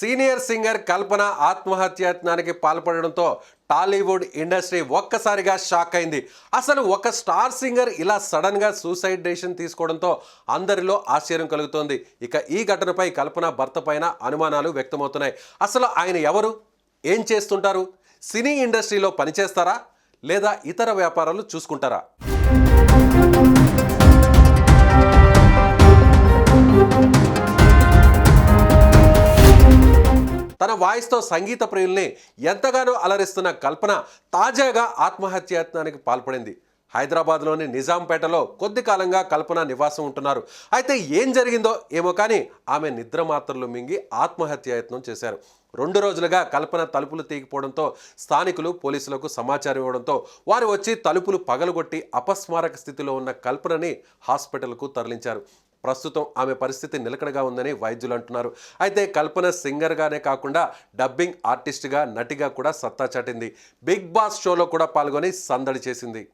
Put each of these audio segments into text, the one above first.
senior singer Kalpana ఆత్మహత్యాయత్నానికి పాల్పడడంతో Tollywood industry ఒక్కసారిగా shock అయింది. అసలు ఒక స్టార్ సింగర్ ఇలా సడన్గా సూసైడ్ డెసిషన్ తీసుకోవడంతో అందరిలో ఆశ్చర్యం కలుగుతోంది. ఇక ఈ ఘటనపై కల్పన భర్త పైన అనుమానాలు వ్యక్తమవుతున్నాయి. అసలు ఆయన ఎవరు? ఏం చేస్తుంటారు? సినీ ఇండస్ట్రీలో పనిచేస్తారా? లేదా ఇతర వ్యాపారాలు చూసుకుంటారా? తన వాయిస్తో సంగీత ప్రియుల్ని ఎంతగానో అలరిస్తున్న కల్పన తాజాగా ఆత్మహత్యాయత్నానికి పాల్పడింది. హైదరాబాద్లోని నిజాంపేటలో కొద్ది కాలంగా కల్పన నివాసం ఉంటున్నారు. అయితే ఏం జరిగిందో ఏమో కానీ ఆమె నిద్ర మాత్రలు మింగి ఆత్మహత్యాయత్నం చేశారు. రెండు రోజులుగా కల్పన తలుపులు తీగిపోవడంతో స్థానికులు పోలీసులకు సమాచారం ఇవ్వడంతో వారు వచ్చి తలుపులు పగలగొట్టి అపస్మారక స్థితిలో ఉన్న కల్పనని హాస్పిటల్కు తరలించారు. ప్రస్తుతం ఆమె పరిస్థితి నిలకడగా ఉందని వైద్యులు అంటున్నారు. అయితే కల్పన సింగర్గానే కాకుండా డబ్బింగ్ ఆర్టిస్ట్గా నటిగా కూడా సత్తా చాటింది. బిగ్ బాస్ షోలో కూడా పాల్గొని సందడి చేసింది.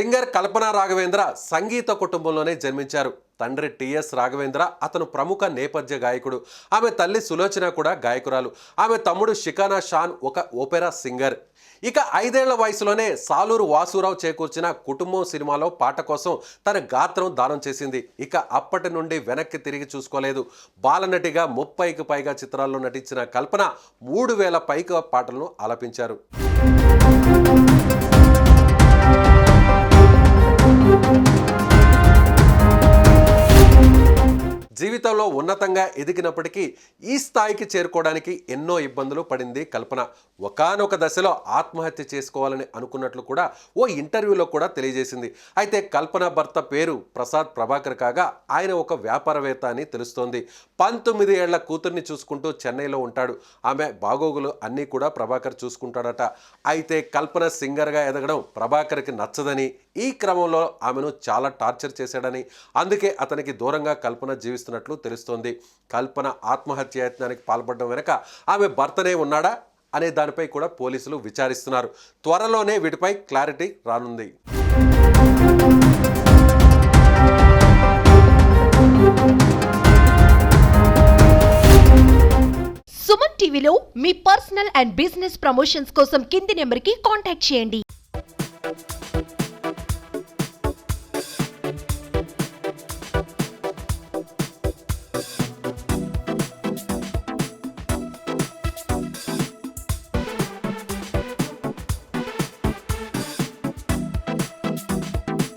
సింగర్ కల్పన రాఘవేంద్ర సంగీత కుటుంబంలోనే జన్మించారు. తండ్రి టిఎస్ రాఘవేంద్ర అతను ప్రముఖ నేపథ్య గాయకుడు. ఆమె తల్లి సులోచన కూడా గాయకురాలు. ఆమె తమ్ముడు షికానా షాన్ ఒక ఓపెరా సింగర్. ఇక ఐదేళ్ళ వయసులోనే సాలూరు వాసురావు చేకూర్చిన కుటుంబం సినిమాలో పాట కోసం తన గాత్రం దానం చేసింది. ఇక అప్పటి నుండి వెనక్కి తిరిగి చూసుకోలేదు. బాలనటిగా ముప్పైకి పైగా చిత్రాల్లో నటించిన కల్పన మూడు వేల పైగా పాటలను ఆలపించారు. జీవితంలో ఉన్నతంగా ఎదిగినప్పటికీ ఈ స్థాయికి చేరుకోవడానికి ఎన్నో ఇబ్బందులు పడింది కల్పన. ఒకానొక దశలో ఆత్మహత్య చేసుకోవాలని అనుకున్నట్లు కూడా ఓ ఇంటర్వ్యూలో కూడా తెలియజేసింది. అయితే కల్పన భర్త పేరు ప్రసాద్ ప్రభాకర్ కాగా ఆయన ఒక వ్యాపారవేత్త అని తెలుస్తోంది. పంతొమ్మిది ఏళ్ళ కూతుర్ని చూసుకుంటూ చెన్నైలో ఉంటాడు. ఆమె బాగోగులు అన్నీ కూడా ప్రభాకర్ చూసుకుంటాడట. అయితే కల్పన సింగర్గా ఎదగడం ప్రభాకర్కి నచ్చదని ఈ క్రమంలో ఆమెను చాలా టార్చర్ చేశాడని అందుకే అతనికి దూరంగా కల్పన జీవిస్తున్నట్లు తెలుస్తోంది. కల్పన ఆత్మహత్య యత్నానికి పాల్పడడం వెనుక ఆమె భర్తనే ఉన్నాడా అనే దానిపై కూడా పోలీసులు విచారిస్తున్నారు. త్వరలోనే వీటిపై క్లారిటీ రానుంది. సుమన్ టీవీలో మీ పర్సనల్ అండ్ బిజినెస్ ప్రమోషన్స్ కోసం కింది నెంబర్కి కాంటాక్ట్ చేయండి.